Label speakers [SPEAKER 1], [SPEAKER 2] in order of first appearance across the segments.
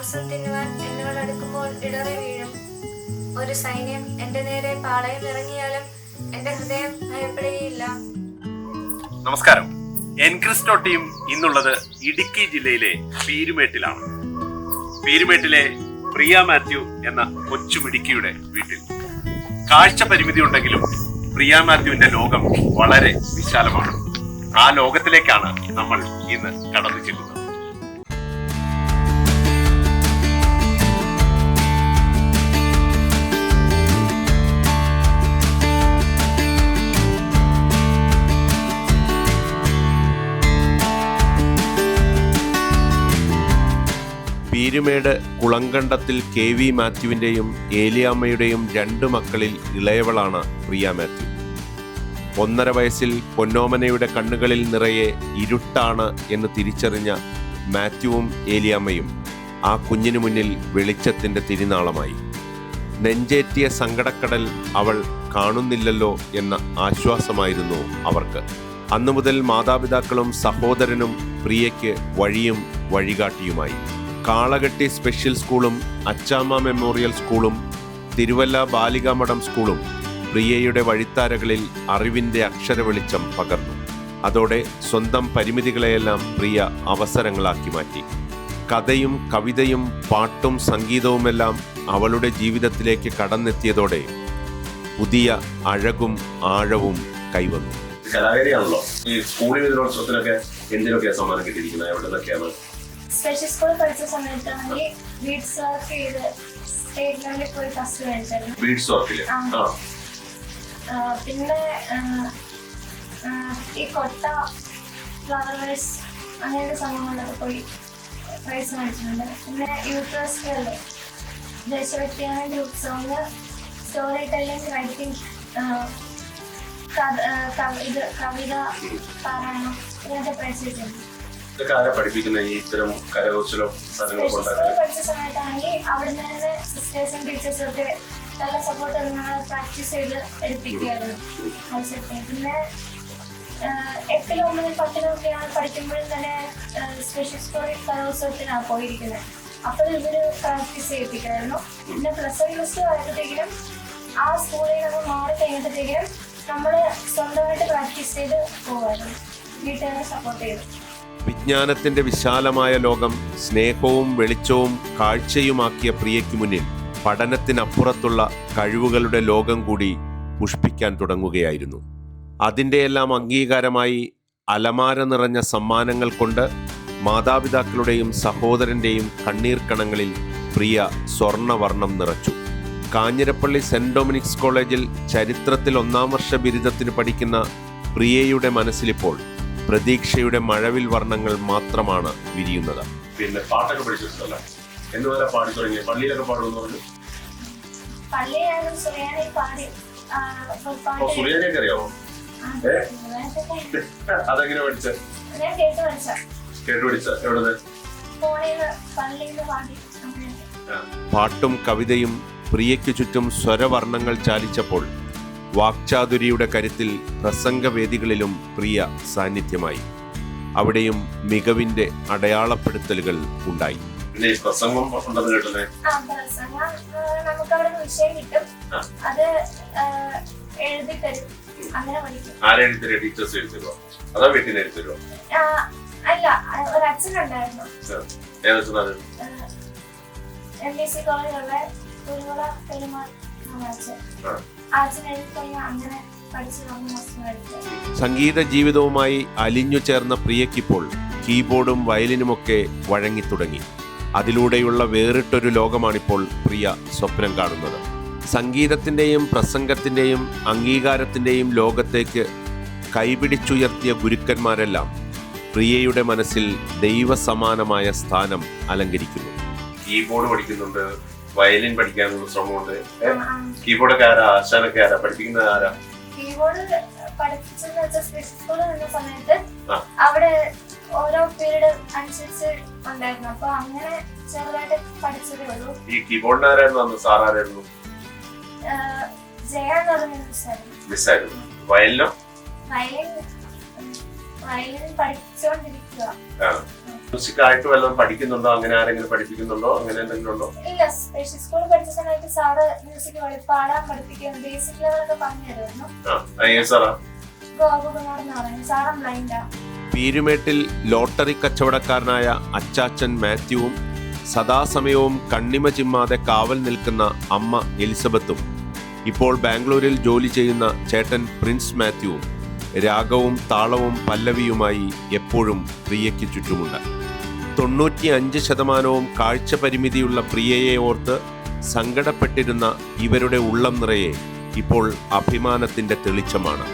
[SPEAKER 1] മാംസം തിന്നുവാൻ എന്നോട് അടുക്കുമ്പോൾ ഇടറി വീഴും. ഒരു സൈന്യം എന്റെ നേരെ പാളയം ഇറങ്ങിയാലും എന്റെ ഹൃദയം ഭയപ്പെടുകയില്ല.
[SPEAKER 2] നമസ്കാരം. എൻക്രിസ്റ്റോ ടീം ഇന്നുള്ളത് ഇടുക്കി ജില്ലയിലെ പീരുമേട്ടിലാണ്. പീരുമേട്ടിലെ പ്രിയ മാത്യു എന്ന കൊച്ചു കൊച്ചുമിടുക്കിയുടെ വീട്ടിൽ. കാഴ്ച പരിമിതി ഉണ്ടെങ്കിലും പ്രിയ മാത്യുവിന്റെ ലോകം വളരെ വിശാലമാണ്. ആ ലോകത്തിലേക്കാണ് നമ്മൾ ഇന്ന് കടന്നു ചെല്ലുന്നത്. പീരുമേട് കുളങ്കണ്ടത്തിൽ കെ വി മാത്യുവിന്റെയും ഏലിയാമ്മയുടെയും രണ്ട് മക്കളിൽ ഇളയവളാണ് പ്രിയ മാത്യു. ഒന്നര വയസ്സിൽ പൊന്നോമനയുടെ കണ്ണുകളിൽ നിറയെ ഇരുട്ടാണ് എന്ന് തിരിച്ചറിഞ്ഞ മാത്യുവും ഏലിയാമ്മയും ആ കുഞ്ഞിനു മുന്നിൽ വെളിച്ചത്തിന്റെ തിരിനാളമായി. നെഞ്ചേറ്റിയ സങ്കടക്കടൽ അവൾ കാണുന്നില്ലല്ലോ എന്ന ആശ്വാസമായിരുന്നു അവർക്ക്. അന്നു മുതൽ മാതാപിതാക്കളും സഹോദരനും പ്രിയയ്ക്ക് വഴിയും വഴികാട്ടിയുമായി. കാളകെട്ടി സ്പെഷ്യൽ സ്കൂളും അച്ചാമ്മ മെമ്മോറിയൽ സ്കൂളും തിരുവല്ല ബാലികാമഠം സ്കൂളും പ്രിയയുടെ വഴിത്താരകളിൽ അറിവിന്റെ അക്ഷരവെളിച്ചം പകർന്നു. അതോടെ സ്വന്തം പരിമിതികളെയെല്ലാം പ്രിയ അവസരങ്ങളാക്കി മാറ്റി. കഥയും കവിതയും പാട്ടും സംഗീതവുമെല്ലാം അവളുടെ ജീവിതത്തിലേക്ക് കടന്നെത്തിയതോടെ പുതിയ അഴകും ആഴവും കൈവന്നു.
[SPEAKER 3] കലാകാരിയാണല്ലോ. ഈ സ്കൂളിൽ ഇതിനോത്സവത്തിനൊക്കെ എന്തിനൊക്കെയാണ് സമ്മാനം കിട്ടിയിരിക്കുന്നത്? എവിടെ നിന്നൊക്കെയാണ്
[SPEAKER 4] സ്പെഷ്യൽ സ്കൂളിൽ പഠിച്ച സമയത്താണെങ്കിൽ ബീഡ്സ് വർക്ക് ചെയ്ത് സ്റ്റേറ്റ് ലെവലിൽ പോയി ഫസ്റ്റ് മേടിച്ചായിരുന്നു.
[SPEAKER 3] ബീഡ്സ് വർക്കിൽ
[SPEAKER 4] ആ.
[SPEAKER 3] ആ.
[SPEAKER 4] പിന്നെ ആ, ഈ കൊട്ട ഫ്ലവേഴ്സ് അങ്ങനത്തെ സംഭവങ്ങളിലൊക്കെ പോയി പ്രൈസ് മേടിച്ചിട്ടുണ്ട്. പിന്നെ youth festival ദേശഭക്തിയാണ് group song story telling writing ഇത് കവിത പാരായണം ഇങ്ങനത്തെ പ്രൈസ് കിട്ടിയിട്ടുണ്ട്
[SPEAKER 3] ഇതൊക്കെ ആരാ പഠിപ്പിക്കുന്ന ഈ ഇത്തരം കരകൗശലം സാധനങ്ങളൊക്കെ ഉണ്ടാക്കുന്നത്?
[SPEAKER 4] പഠിച്ച സമയത്താണെങ്കിൽ അവിടെ നിന്ന് സിസ്റ്റേഴ്സും ടീച്ചേഴ്സും ഒക്കെ നല്ല സപ്പോർട്ട് പ്രാക്ടീസ് ചെയ്ത് എടുപ്പിക്കുകയായിരുന്നു മത്സരത്തിന്. പിന്നെ എട്ടിലും ഒമ്പതിലും പത്തിലും ഒക്കെയാണ് പഠിക്കുമ്പോഴും തന്നെ സ്പെഷ്യൽ സ്റ്റോറി കലോത്സവത്തിനാണ് പോയിരിക്കുന്നത് അപ്പോൾ ഇവർ പ്രാക്ടീസ് ചെയ്യിപ്പിക്കുമായിരുന്നു. പിന്നെ പ്ലസ് വൺ പ്ലസ് ടു ആയപ്പോഴത്തേക്കിനും ആ സ്കൂളിൽ നമ്മൾ മാറി കഴിഞ്ഞപ്പോഴത്തേക്കിനും നമ്മൾ സ്വന്തമായിട്ട് പ്രാക്ടീസ് ചെയ്ത് പോകുമായിരുന്നു വീട്ടുകാരെ സപ്പോർട്ട് ചെയ്തു.
[SPEAKER 2] വിജ്ഞാനത്തിന്റെ വിശാലമായ ലോകം സ്നേഹവും വെളിച്ചവും കാഴ്ചയുമാക്കിയ പ്രിയയ്ക്ക് മുന്നിൽ പഠനത്തിനപ്പുറത്തുള്ള കഴിവുകളുടെ ലോകം കൂടി പുഷ്പിക്കാൻ തുടങ്ങുകയായിരുന്നു. അതിന്റെയെല്ലാം അംഗീകാരമായി അലമാര നിറഞ്ഞ സമ്മാനങ്ങൾ കൊണ്ട് മാതാപിതാക്കളുടെയും സഹോദരന്റെയും കണ്ണീർ കണങ്ങളിൽ പ്രിയ സ്വർണവർണം നിറച്ചു. കാഞ്ഞിരപ്പള്ളി സെന്റ് ഡൊമിനിക്സ് കോളേജിൽ ചരിത്രത്തിൽ ഒന്നാം വർഷ ബിരുദത്തിന് പഠിക്കുന്ന പ്രിയയുടെ മനസ്സിലിപ്പോൾ പ്രതീക്ഷയുടെ മഴവിൽ വർണങ്ങൾ മാത്രമാണ് വിരിയുന്നത്.
[SPEAKER 3] പിന്നെ പാട്ടൊക്കെ പഠിച്ചിട്ടുണ്ടല്ലോ. എന്ന് വരെ പാടി തുടങ്ങി പള്ളിയിലൊക്കെ പാടുമെന്ന് പറഞ്ഞു?
[SPEAKER 4] പള്ളിയായാലും സുറിയാനി പാടി. ആ, ഇപ്പൊ
[SPEAKER 3] അപ്പൊ
[SPEAKER 4] പാട്ട്
[SPEAKER 3] സുറിയാനിയൊക്കെ അറിയാമോ
[SPEAKER 4] ആ,
[SPEAKER 3] ഏ?
[SPEAKER 4] അങ്ങനത്തെ
[SPEAKER 3] അതെങ്ങനെ പഠിച്ച?
[SPEAKER 4] ഞാൻ കേട്ട് പഠിച്ച
[SPEAKER 3] കേട്ടു പഠിച്ച എവിടെ
[SPEAKER 4] ഫോണിൽ പള്ളിയിൽ പാടി.
[SPEAKER 2] പാട്ടും കവിതയും പ്രിയയ്ക്കു ചുറ്റും സ്വരവർണങ്ങൾ ചാലിച്ചപ്പോൾ വാക്ചാതുരിയുടെ കരുത്തിൽ പ്രസംഗവേദികളിലും പ്രിയ സാന്നിധ്യമായി. അവിടെയും മികവിന്റെ അടയാളപ്പെടുത്തലുകൾ ഉണ്ടായി.
[SPEAKER 3] പ്രസംഗം ഉണ്ടെന്ന് കേട്ടത്
[SPEAKER 4] ആ പ്രസംഗം ആ, നമുക്ക് അവിടെ വിഷയം കിട്ടും. അത് എഴുതി തരും അങ്ങനെ പഠിക്കും.
[SPEAKER 3] എഴുതി ടീച്ചേഴ്സ് അതാ വീട്ടിൽ
[SPEAKER 4] അല്ല ഒരു അച്ഛനുണ്ടായിരുന്നു.
[SPEAKER 3] ഏതൊക്കെ
[SPEAKER 4] എം ബി സി കോളേജുള്ള കുരുമുള പെരുമാൾ.
[SPEAKER 2] സംഗീത ജീവിതവുമായി അലിഞ്ഞു ചേർന്ന പ്രിയക്കിപ്പോൾ കീബോർഡും വയലിനുമൊക്കെ വഴങ്ങിത്തുടങ്ങി. അതിലൂടെയുള്ള വേറിട്ടൊരു ലോകമാണിപ്പോൾ പ്രിയ സ്വപ്നം കാണുന്നത്. സംഗീതത്തിന്റെയും പ്രസംഗത്തിന്റെയും അംഗീകാരത്തിന്റെയും ലോകത്തേക്ക് കൈപിടിച്ചുയർത്തിയ ഗുരുക്കന്മാരെല്ലാം പ്രിയയുടെ മനസ്സിൽ ദൈവസമാനമായ സ്ഥാനം അലങ്കരിക്കുന്നു.
[SPEAKER 3] കീബോർഡ് പഠിക്കുന്നുണ്ട് വയലിൻ പഠിക്കാനുള്ള ശ്രമമുണ്ട്.
[SPEAKER 4] കീബോർഡ്
[SPEAKER 3] ഒക്കെ ആരാ? ആശാനൊക്കെ ആരാ? പഠിപ്പിക്കുന്നത് ആരാ?
[SPEAKER 4] കീബോർഡ് പഠിപ്പിച്ചെന്ന് വെച്ചാൽ സ്പെഷ്യൽ സ്കൂളിൽ നിന്ന സമയത്ത് അവിടെ ഓരോ പീരീഡ് അനുസരിച്ച് ഉണ്ടായിരുന്നു. അപ്പൊ അങ്ങനെ ചെറുതായിട്ട് പഠിച്ചതേ ഉള്ളൂ.
[SPEAKER 3] ഈ കീബോർഡിന് ആരായിരുന്നു സാർ ആരായിരുന്നു?
[SPEAKER 4] ജയ എന്ന് പറഞ്ഞ മിസ്സായിരുന്നു
[SPEAKER 3] വയലിനോ?
[SPEAKER 4] വയലിൻ
[SPEAKER 5] വയലിൻ പഠിച്ചുകൊണ്ടിരിക്കുക
[SPEAKER 3] മ്യൂസിക് ആയിട്ട് വല്ലതും പഠിക്കുന്നുണ്ടോ? അങ്ങനെ ആരെങ്കിലും പഠിപ്പിക്കുന്നുണ്ടോ? അങ്ങനെ എന്തെങ്കിലും ഉണ്ടോ?
[SPEAKER 5] ഇല്ല സ്പെഷ്യൽ സ്കൂളിൽ പഠിച്ച സമയത്ത് സാറ് മ്യൂസിക് പാടാൻ പഠിപ്പിക്കും ബേസിക് ലെവലൊക്കെ പറഞ്ഞു തരുമായിരുന്നു.
[SPEAKER 3] സാറാ
[SPEAKER 5] ഗോപകുമാർ എന്ന് പറയുന്നത് സാറും ബ്ലൈൻഡാ
[SPEAKER 2] പീരുമേട്ടിൽ ലോട്ടറി കച്ചവടക്കാരനായ അച്ചാച്ചൻ മാത്യുവും സദാസമയവും കണ്ണിമ ചിമ്മാതെ കാവൽ നിൽക്കുന്ന അമ്മ എലിസബത്തും ഇപ്പോൾ ബാംഗ്ലൂരിൽ ജോലി ചെയ്യുന്ന ചേട്ടൻ പ്രിൻസ് മാത്യുവും. രാഗവും താളവും പല്ലവിയുമായി എപ്പോഴും പ്രിയയ്ക്ക് ചുറ്റുമുണ്ട്. തൊണ്ണൂറ്റി അഞ്ച് ശതമാനവും കാഴ്ച പരിമിതിയുള്ള പ്രിയയെ ഓർത്ത് സങ്കടപ്പെട്ടിരുന്ന ഇവരുടെ ഉള്ളം നിറയെ ഇപ്പോൾ അഭിമാനത്തിന്റെ തെളിച്ചമാണ്.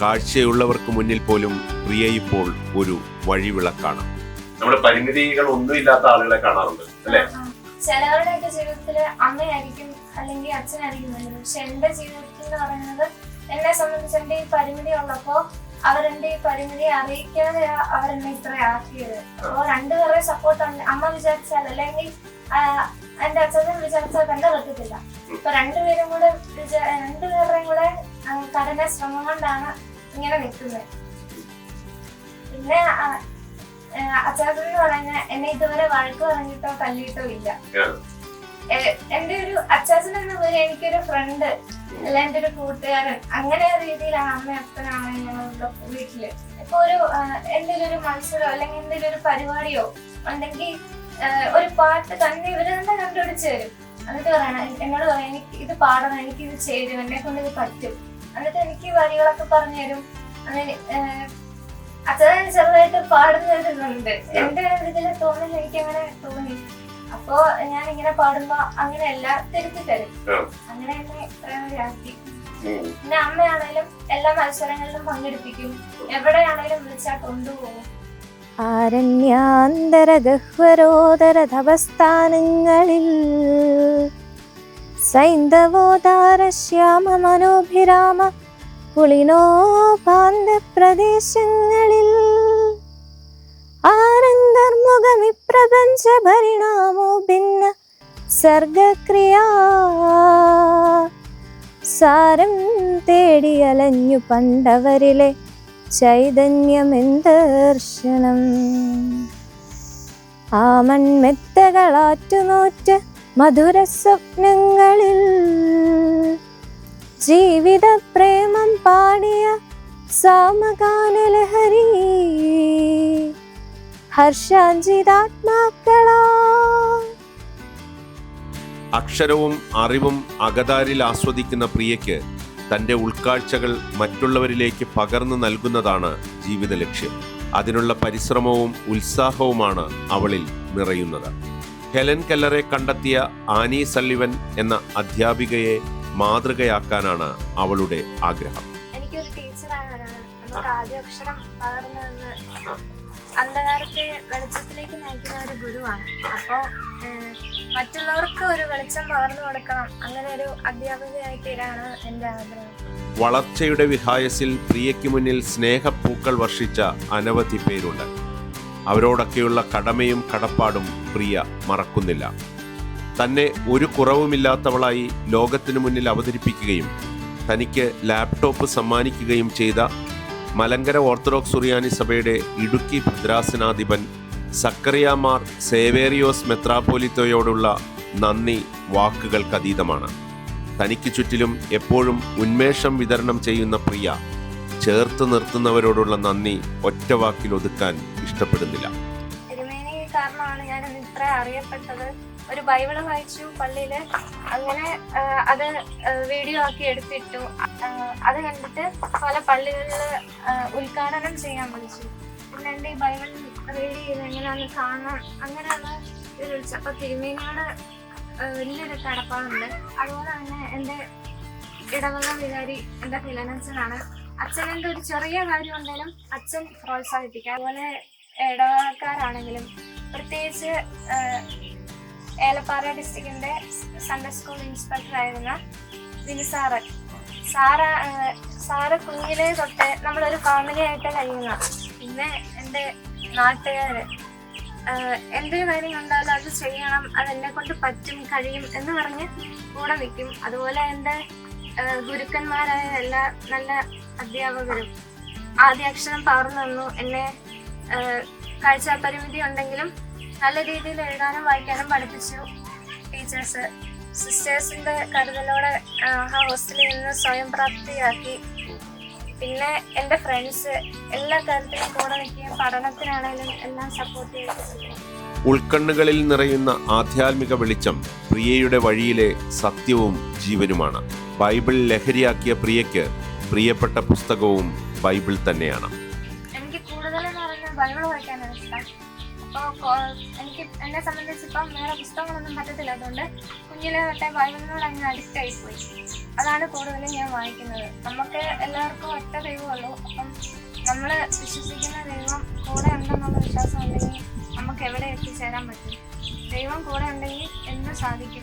[SPEAKER 2] കാഴ്ചയുള്ളവർക്ക് മുന്നിൽ പോലും പ്രിയ ഇപ്പോൾ ഒരു വഴിവിളക്കാണ്.
[SPEAKER 3] നമ്മുടെ പരിമിതികൾ ഒന്നും ഇല്ലാത്ത ആളുകളെ കാണാറുണ്ട് അല്ലെ?
[SPEAKER 5] ചിലവരുടെയൊക്കെ ജീവിതത്തിൽ അമ്മയായിരിക്കും അല്ലെങ്കിൽ അച്ഛനായിരിക്കും പക്ഷെ എന്റെ ജീവിതത്തിൽ എന്ന് പറയുന്നത് എന്നെ സംബന്ധിച്ച് എന്റെ ഈ പരിമിതി ഉള്ളപ്പോ അവരെന്റെ ഈ പരിമിതി അറിയിക്കാതെ അവരെന്നെ ഇത്ര ആക്കിയത്. അപ്പോ രണ്ടുപേരെ സപ്പോർട്ട് അമ്മ വിചാരിച്ചാൽ അല്ലെങ്കിൽ എന്റെ അച്ഛൻ വിചാരിച്ചാൽ തന്നെ പറ്റത്തില്ല. ഇപ്പൊ രണ്ടുപേരും കൂടെ രണ്ടുപേരുടെയും കൂടെ കഠിന ശ്രമം കൊണ്ടാണ് ഇങ്ങനെ നിൽക്കുന്നത്. പിന്നെ അച്ചാച്ചൻ എന്ന് പറയുന്ന എന്നെ ഇതുവരെ വഴക്ക് പറഞ്ഞിട്ടോ തല്ലിയിട്ടോ ഇല്ല. എന്റെ ഒരു അച്ചാച്ചൻ എന്ന പോലെ എനിക്കൊരു ഫ്രണ്ട് അല്ല എന്റെ ഒരു കൂട്ടുകാരൻ. അങ്ങനെ ഒരു രീതിയിലാണ് അമ്മ അപ്പനാണ് ഞങ്ങളുടെ വീട്ടിൽ. ഇപ്പൊ ഒരു എന്തെങ്കിലും ഒരു മത്സരമോ അല്ലെങ്കിൽ എന്തെങ്കിലും ഒരു പരിപാടിയോ ഉണ്ടെങ്കിൽ ഒരു പാട്ട് തന്നെ ഇവർ തന്നെ കണ്ടുപിടിച്ച് തരും. എന്നിട്ട് പറയണം എന്നോട് പറയാം എനിക്ക് ഇത് പാടണം എനിക്ക് ഇത് ചെയ്തു എന്നെ കൊണ്ട് ഇത് പറ്റും. എന്നിട്ട് എനിക്ക് വരികളൊക്കെ പറഞ്ഞു തരും. അങ്ങനെ അച്ഛൻ ചെറുതായിട്ട് പാടുന്നവരുന്നുണ്ട് എന്റെ ഇതിൽ തോന്നുന്നു എനിക്ക് അങ്ങനെ തോന്നി അപ്പോ ഞാൻ ഇങ്ങനെ പാടുമ്പോ അങ്ങനെയല്ല തിരുത്തി തരും. അങ്ങനെ എന്നെ ഇത്രയും ആക്കി. പിന്നെ അമ്മയാണേലും എല്ലാ മത്സരങ്ങളിലും പങ്കെടുപ്പിക്കും. എവിടെയാണേലും വിളിച്ചാൽ കൊണ്ടുപോകും.
[SPEAKER 6] ആരണ്യാന്തരഗഹ്വരോദരധവസ്ഥാനങ്ങളിൽ സൈന്ധവോദാര ശ്യാമ മനോഭിരാമ പുളിനോപാന്ത പ്രദേശങ്ങളിൽ ആനന്ദർമുഖമി പ്രപഞ്ച പരിണാമോ ഭിന്ന സർഗക്രിയാ. സാരം തേടി അലഞ്ഞു പണ്ടവരിലെ ചൈതന്യമെന്തർശനം ആ മൺമെത്തകളാറ്റുനോറ്റ് മധുര സ്വപ്നങ്ങളിൽ ജീവിത പ്രേമം പാടിയ സാമഗാനലഹരി ഹർഷാഞ്ചിതാത്മാക്കളാ
[SPEAKER 2] അക്ഷരവും അറിവും അകതാരിൽ ആസ്വദിക്കുന്ന പ്രിയയ്ക്ക് തന്റെ ഉൾക്കാഴ്ചകൾ മറ്റുള്ളവരിലേക്ക് പകർന്നു നൽകുന്നതാണ് ജീവിത ലക്ഷ്യം അതിനുള്ള പരിശ്രമവും ഉത്സാഹവുമാണ് അവളിൽ നിറയുന്നത്. ഹെലൻ കെല്ലറെ കണ്ടെത്തിയ ആനി സള്ളിവൻ എന്ന അധ്യാപികയെ മാതൃകയാക്കാനാണ് അവളുടെ ആഗ്രഹം.
[SPEAKER 4] എനിക്കൊരു നമുക്ക് ആദ്യ അക്ഷരം പകർന്നതെന്ന് അന്ധകാരത്തെ വെളിച്ചത്തിലേക്ക് നയിക്കുന്ന ഒരു ഗുരുവാണ്. അപ്പോൾ മറ്റുള്ളവർക്ക് ഒരു വെളിച്ചം പകർന്നു കൊടുക്കണം. അങ്ങനെ ഒരു അധ്യാപകയായി തീരാണ് എന്റെ ആഗ്രഹം.
[SPEAKER 2] വളർച്ചയുടെ വിഹായസിൽ പ്രിയയ്ക്ക് മുന്നിൽ സ്നേഹപ്പൂക്കൾ വർഷിച്ച അനവധി പേരുണ്ട്. അവരോടൊക്കെയുള്ള കടമയും കടപ്പാടും പ്രിയ മറക്കുന്നില്ല. തന്നെ ഒരു കുറവുമില്ലാത്തവളായി ലോകത്തിനു മുന്നിൽ അവതരിപ്പിക്കുകയും തനിക്ക് ലാപ്ടോപ്പ് സമ്മാനിക്കുകയും ചെയ്ത മലങ്കര ഓർത്തഡോക്സ് സുറിയാനി സഭയുടെ ഇടുക്കി ഭദ്രാസനാധിപൻ സക്കറിയാമാർ സേവേറിയോസ് മെത്രാപ്പോലിത്തോയോടുള്ള നന്ദി വാക്കുകൾക്ക് അതീതമാണ് തനിക്ക് ചുറ്റിലും എപ്പോഴും ഉന്മേഷം വിതരണം ചെയ്യുന്ന പ്രിയ ചേർത്ത് നിർത്തുന്നവരോടുള്ള നന്ദി ഒറ്റ വാക്കിൽ ഒതുക്കാൻ ഇഷ്ടപ്പെടുന്നില്ല
[SPEAKER 4] കാരണമാണ് അറിയപ്പെട്ടത്. ഒരു ബൈബിൾ വായിച്ചു പള്ളിയിൽ അങ്ങനെ അത് വീഡിയോ ആക്കി എടുത്തിട്ടു. അത് കണ്ടിട്ട് പല പള്ളികളിൽ ഉദ്ഘാടനം ചെയ്യാൻ വിളിച്ചു. പിന്നെ എന്റെ ഈ ബൈബിൾ റീഡ് ചെയ്ത് എങ്ങനെയാണെന്ന് കാണാൻ അങ്ങനെയാണ് ഇത് വിളിച്ചത്. അപ്പോൾ തിരുമേനിയോട് വലിയൊരു കടപ്പാടുണ്ട്. അതുപോലെ തന്നെ എന്റെ ഇടവക വികാരി എന്റെ ഫിലനച്ചനാണ് എന്ത് ഒരു ചെറിയ കാര്യം ഉണ്ടെങ്കിലും അച്ഛൻ പ്രോത്സാഹിപ്പിക്കുക അതുപോലെ ഇടവകക്കാരാണെങ്കിലും പ്രത്യേകിച്ച് ഏലപ്പാറ ഡിസ്ട്രിക്റ്റിന്റെ സൺഡേ സ്കൂൾ ഇൻസ്പെക്ടർ ആയിരുന്ന വിനിസാറ് സാറ്. സാറ് കുഞ്ഞിലേ തൊട്ട് നമ്മളൊരു ഫാമിലി ആയിട്ട് കഴിയുന്ന പിന്നെ എന്റെ നാട്ടുകാർ എന്തൊരു കാര്യം കണ്ടാലും അത് ചെയ്യണം അത് എന്നെ കൊണ്ട് പറ്റും കഴിയും എന്ന് പറഞ്ഞ് കൂടെ നിൽക്കും. അതുപോലെ എന്റെ ഗുരുക്കന്മാരായ എല്ലാ നല്ല അധ്യാപകരും ആദ്യാക്ഷരം പകർന്നു തന്നു. എന്നെ കാഴ്ചാപരിമിതി കാഴ്ച പരിമിതി ഉണ്ടെങ്കിലും നല്ല രീതിയിൽ എഴുതാനും വായിക്കാനും പഠിപ്പിച്ചു ടീച്ചേഴ്സ്. സിസ്റ്റേഴ്സിന്റെ കരുതലോടെ ഹോസ്റ്റലിൽ നിന്ന് സ്വയം പ്രാപ്തിയാക്കി. പിന്നെ എന്റെ ഫ്രണ്ട്സ് എല്ലാ കാര്യത്തിലും കൂടെ നിൽക്കുകയും പഠനത്തിനാണെങ്കിലും എല്ലാം സപ്പോർട്ട് ചെയ്തിട്ടുണ്ട്
[SPEAKER 2] ഉൾക്കണ്ണുകളിൽ നിറയുന്ന ആധ്യാത്മിക വെളിച്ചം പ്രിയയുടെ വഴിയിലെ സത്യവും ജീവനുമാണ്. ബൈബിൾ ലഹരിയാക്കിയ പ്രിയയ്ക്ക് പ്രിയപ്പെട്ട പുസ്തകവും ബൈബിൾ തന്നെയാണ്.
[SPEAKER 4] എനിക്ക് എന്നെ സംബന്ധിച്ച് ഇപ്പം വേറെ പുസ്തകങ്ങളൊന്നും പറ്റത്തില്ല. അതുകൊണ്ട് കുഞ്ഞിലെ തൊട്ടേ ബൈബിളിനോട് അങ്ങ് അഡിക്റ്റ് ആയിപ്പോയി. അതാണ് കൂടുതലും ഞാൻ വായിക്കുന്നത്. നമുക്ക് എല്ലാവർക്കും ഒറ്റ ദൈവമുള്ളൂ. അപ്പം നമ്മൾ വിശ്വസിക്കുന്ന ദൈവം കൂടെ ഉണ്ടെന്നുള്ള വിശ്വാസം ഉണ്ടെങ്കിൽ നമുക്ക് എവിടെ എത്തിച്ചേരാൻ പറ്റും? ദൈവം കൂടെ ഉണ്ടെങ്കിൽ എന്തും സാധിക്കും?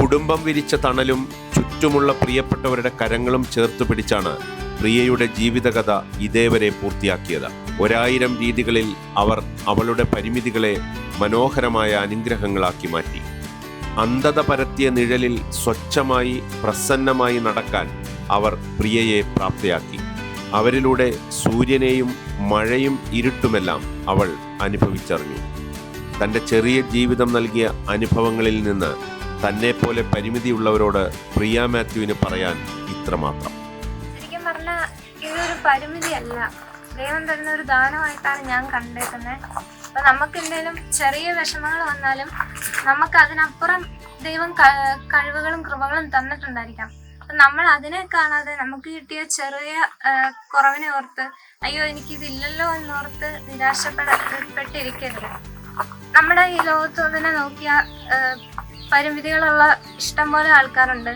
[SPEAKER 2] കുടുംബം വിരിച്ച തണലും ചുറ്റുമുള്ള പ്രിയപ്പെട്ടവരുടെ കരങ്ങളും ചേർത്ത് പിടിച്ചാണ് പ്രിയയുടെ ജീവിതകഥ ഇതേവരെ പൂർത്തിയാക്കിയത്. ഒരായിരം രീതികളിൽ അവർ അവളുടെ പരിമിതികളെ മനോഹരമായ അനുഗ്രഹങ്ങളാക്കി മാറ്റി. അന്ധത പരത്തിയ നിഴലിൽ സ്വച്ഛമായി പ്രസന്നമായി നടക്കാൻ അവർ പ്രിയയെ പ്രാപ്തയാക്കി. അവരിലൂടെ സൂര്യനെയും മഴയും ഇരുട്ടുമെല്ലാം അവൾ അനുഭവിച്ചറിഞ്ഞു. തന്റെ ചെറിയ ജീവിതം നൽകിയ അനുഭവങ്ങളിൽ നിന്ന് തന്നെപ്പോലെ പരിമിതിയുള്ളവരോട് പ്രിയ മാത്യുവിന് പറയാൻ ഇത്രമാത്രം.
[SPEAKER 4] ശരിക്കും പറഞ്ഞാൽ ഇതൊരു പരിമിതിയല്ല. ദൈവം തരുന്ന ഒരു ദാനമായിട്ടാണ് ഞാൻ കണ്ടേക്കുന്നത് അപ്പൊ നമുക്ക് എന്തെങ്കിലും ചെറിയ വിഷമങ്ങൾ വന്നാലും നമുക്ക് അതിനപ്പുറം ദൈവം കഴിവുകളും കൃപകളും തന്നിട്ടുണ്ടായിരിക്കാം. അപ്പൊ നമ്മൾ അതിനെ കാണാതെ നമുക്ക് കിട്ടിയ ചെറിയ കുറവിനെ ഓർത്ത് അയ്യോ എനിക്കിതില്ലല്ലോ എന്നോർത്ത് നിരാശപ്പെടപ്പെട്ടിരിക്കരുത്. നമ്മുടെ ഈ ലോകത്ത് തന്നെ നോക്കിയ പരിമിതികളുള്ള ഇഷ്ടംപോലെ ആൾക്കാരുണ്ട്.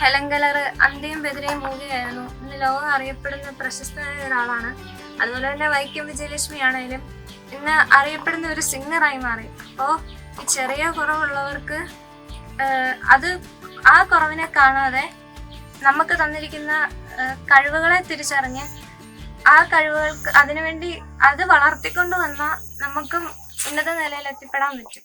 [SPEAKER 4] ഹെലങ്കലർ കലർ അന്ത്യയും ബെതിരെയും മൂവിയായിരുന്നു ഇന്ന് ലോകം അറിയപ്പെടുന്ന പ്രശസ്തനായ ഒരാളാണ്. അതുപോലെ തന്നെ വൈക്കം വിജയലക്ഷ്മി ആണെങ്കിലും ഇന്ന് അറിയപ്പെടുന്ന ഒരു സിംഗറായി മാറി. അപ്പോൾ ഈ ചെറിയ കുറവുള്ളവർക്ക് അത് ആ കുറവിനെ കാണാതെ നമുക്ക് തന്നിരിക്കുന്ന കഴിവുകളെ തിരിച്ചറിഞ്ഞ് ആ കഴിവുകൾക്ക് അതിനുവേണ്ടി അത് വളർത്തിക്കൊണ്ടു വന്നാൽ നമുക്കും ഉന്നത നിലയിൽ എത്തിപ്പെടാൻ പറ്റും.